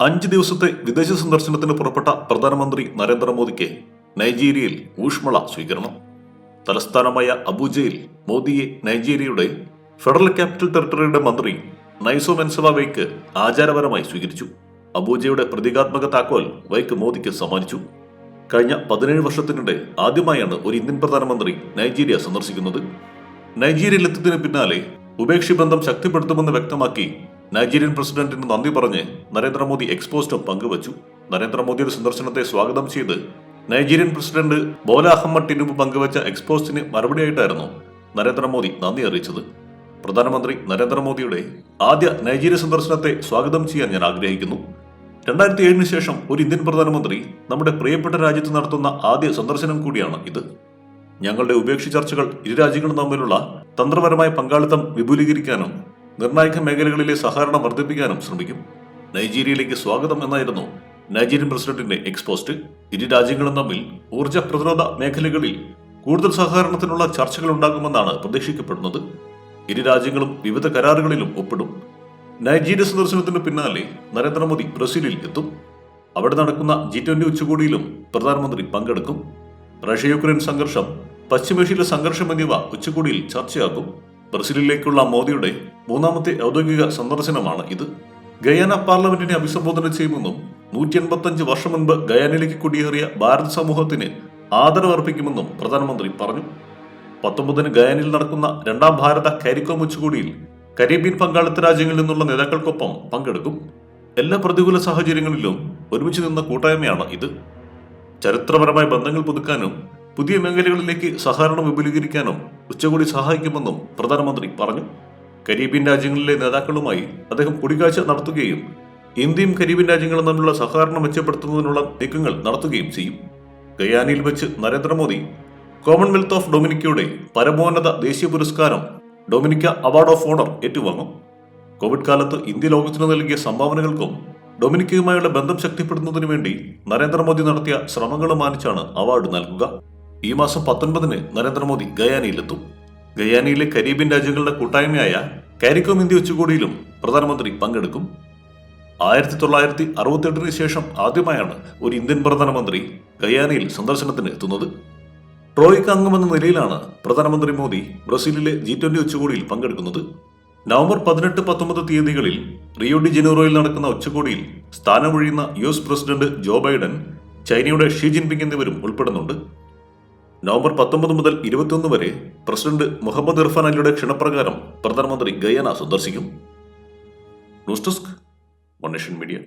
അഞ്ച് ദിവസത്തെ വിദേശ സന്ദർശനത്തിന് പുറപ്പെട്ട പ്രധാനമന്ത്രി നരേന്ദ്രമോദിക്ക് നൈജീരിയയിൽ ഊഷ്മള സ്വീകരണം. തലസ്ഥാനമായ അബുജയിൽ മോദിയെ നൈജീരിയയുടെ ഫെഡറൽ ക്യാപിറ്റൽ ടെറിട്ടറിയുടെ മന്ത്രി നൈസോ മെൻസവ വൈക്ക് ആചാരപരമായി സ്വീകരിച്ചു. അബൂജയുടെ പ്രതീകാത്മക താക്കോൽ വൈക്ക് മോദിക്ക് സമ്മാനിച്ചു. കഴിഞ്ഞ പതിനേഴ് വർഷത്തിനിടെ ആദ്യമായാണ് ഒരു ഇന്ത്യൻ പ്രധാനമന്ത്രി നൈജീരിയ സന്ദർശിക്കുന്നത്. നൈജീരിയയിലെത്തിയതിന് പിന്നാലെ ഉപേക്ഷി ബന്ധം ശക്തിപ്പെടുത്തുമെന്ന് വ്യക്തമാക്കി നൈജീരിയൻ പ്രസിഡന്റിന് നന്ദി പറഞ്ഞ് നരേന്ദ്രമോദി എക്സ്പോസ്റ്റും പങ്കുവച്ചു. നരേന്ദ്രമോദിയുടെ സന്ദർശനത്തെ സ്വാഗതം ചെയ്ത് Nigerian president Bola Ahmed Tinubu പങ്കുവച്ച എക്സ്പോസ്റ്റിന് മറുപടിയായിട്ടായിരുന്നു നരേന്ദ്രമോദി നന്ദി അറിയിച്ചത്. പ്രധാനമന്ത്രി നരേന്ദ്രമോദിയുടെ ആദ്യ നൈജീരിയ സന്ദർശനത്തെ സ്വാഗതം ചെയ്യാൻ ഞാൻ ആഗ്രഹിക്കുന്നു. രണ്ടായിരത്തി ഏഴിന് ശേഷം ഒരു ഇന്ത്യൻ പ്രധാനമന്ത്രി നമ്മുടെ പ്രിയപ്പെട്ട രാജ്യത്ത് നടത്തുന്ന ആദ്യ സന്ദർശനം കൂടിയാണ് ഇത്. ഞങ്ങളുടെ ഉപേക്ഷ ചർച്ചകൾ ഇരു രാജ്യങ്ങളും തമ്മിലുള്ള തന്ത്രപരമായ പങ്കാളിത്തം വിപുലീകരിക്കാനും നിർണായക മേഖലകളിലെ സഹകരണം വർദ്ധിപ്പിക്കാനും ശ്രമിക്കും. നൈജീരിയയിലേക്ക് സ്വാഗതം എന്നായിരുന്നു നൈജീരിയൻ പ്രസിഡന്റിന്റെ എക്സ്പോസ്റ്റ് ഇരു രാജ്യങ്ങളും തമ്മിൽ ഊർജ പ്രതിരോധ മേഖലകളിൽ കൂടുതൽ സഹകരണത്തിനുള്ള ചർച്ചകൾ ഉണ്ടാകുമെന്നാണ് പ്രതീക്ഷിക്കപ്പെടുന്നത്. ഇരു രാജ്യങ്ങളും വിവിധ കരാറുകളിലും ഒപ്പിടും. നൈജീരിയ സന്ദർശനത്തിന് പിന്നാലെ നരേന്ദ്രമോദി ബ്രസീലിൽ എത്തും. അവിടെ നടക്കുന്ന ജി ട്വന്റി ഉച്ചകോടിയിലും പ്രധാനമന്ത്രി പങ്കെടുക്കും. റഷ്യ യുക്രൈൻ സംഘർഷം പശ്ചിമേഷ്യയിലെ സംഘർഷം എന്നിവ ഉച്ചകോടിയിൽ ചർച്ചയാകും. ബ്രസീലിലേക്കുള്ള മോദിയുടെ മൂന്നാമത്തെ ഔദ്യോഗിക സന്ദർശനമാണ് ഇത്. ഗയാന പാർലമെന്റിനെ അഭിസംബോധന ചെയ്യുമെന്നും നൂറ്റി എൺപത്തഞ്ച് വർഷം മുൻപ് ഗയാനയിലേക്ക് കുടിയേറിയ ഭാരത സമൂഹത്തിന് ആദരവർപ്പിക്കുമെന്നും പ്രധാനമന്ത്രി പറഞ്ഞു. പത്തൊമ്പതിന് ഗയാനിൽ നടക്കുന്ന രണ്ടാം ഭാരത കാരിക്കോം ഉച്ചകോടിയിൽ കരീബിയൻ പങ്കാളിത്ത രാജ്യങ്ങളിൽ നിന്നുള്ള നേതാക്കൾക്കൊപ്പം പങ്കെടുക്കും. എല്ലാ പ്രതികൂല സാഹചര്യങ്ങളിലും ഒരുമിച്ച് നിന്ന കൂട്ടായ്മയാണ് ഇത്. ചരിത്രപരമായ ബന്ധങ്ങൾ പുതുക്കാനും പുതിയ മേഖലകളിലേക്ക് സഹകരണം വിപുലീകരിക്കാനും ഉച്ചകോടി സഹായിക്കുമെന്നും പ്രധാനമന്ത്രി പറഞ്ഞു. കരീബിയൻ രാജ്യങ്ങളിലെ നേതാക്കളുമായി അദ്ദേഹം കൂടിക്കാഴ്ച നടത്തുകയും ഇന്ത്യയും കരീബിയൻ രാജ്യങ്ങളും തമ്മിലുള്ള സഹകരണം മെച്ചപ്പെടുത്തുന്നതിനുള്ള നീക്കങ്ങൾ നടത്തുകയും ചെയ്യും. ഗയാനയിൽ വെച്ച് നരേന്ദ്രമോദി കോമൺവെൽത്ത് ഓഫ് ഡൊമിനിക്കയുടെ പരമോന്നത ദേശീയ പുരസ്കാരം ഡൊമിനിക്ക അവാർഡ് ഓഫ് ഓണർ ഏറ്റുവാങ്ങും. കോവിഡ് കാലത്ത് ഇന്ത്യ ലോകത്തിന് നൽകിയ സംഭാവനകൾക്കും ഡൊമിനിക്കയുമായുള്ള ബന്ധം ശക്തിപ്പെടുത്തുന്നതിനു വേണ്ടി നരേന്ദ്രമോദി നടത്തിയ ശ്രമങ്ങളും മാനിച്ചാണ് അവാർഡ് നൽകുക. ഈ മാസം പത്തൊൻപതിന് നരേന്ദ്രമോദി ഗയാനയിലെത്തും. ഗയാനയിലെ കരീബിയൻ രാജ്യങ്ങളുടെ കൂട്ടായ്മയായ കാരിക്കോം ഇന്ത്യ ഉച്ചകോടിയിലും പ്രധാനമന്ത്രി പങ്കെടുക്കും. ആയിരത്തി തൊള്ളായിരത്തി അറുപത്തെട്ടിന് ശേഷം ആദ്യമായാണ് ഒരു ഇന്ത്യൻ പ്രധാനമന്ത്രി ഗയാനയിൽ സന്ദർശനത്തിന് എത്തുന്നത്. ട്രോയ്ക്ക് അംഗമെന്ന നിലയിലാണ് പ്രധാനമന്ത്രി മോദി ബ്രസീലിലെ ജി ട്വന്റി ഉച്ചകോടിയിൽ പങ്കെടുക്കുന്നത്. നവംബർ പതിനെട്ട് പത്തൊമ്പത് തീയതികളിൽ റിയോ ഡി ജനീറോയിൽ നടക്കുന്ന ഉച്ചകോടിയിൽ സ്ഥാനമൊഴിയുന്ന U S president Joe Biden ചൈനയുടെ ഷീ ജിൻപിങ് എന്നിവരും ഉൾപ്പെടുന്നുണ്ട്. നവംബർ പത്തൊമ്പത് മുതൽ ഇരുപത്തിയൊന്ന് വരെ പ്രസിഡന്റ് മുഹമ്മദ് ഇർഫാൻ അലിയുടെ ക്ഷണപ്രകാരം പ്രധാനമന്ത്രി ഗയാന സന്ദർശിക്കും. News desk media.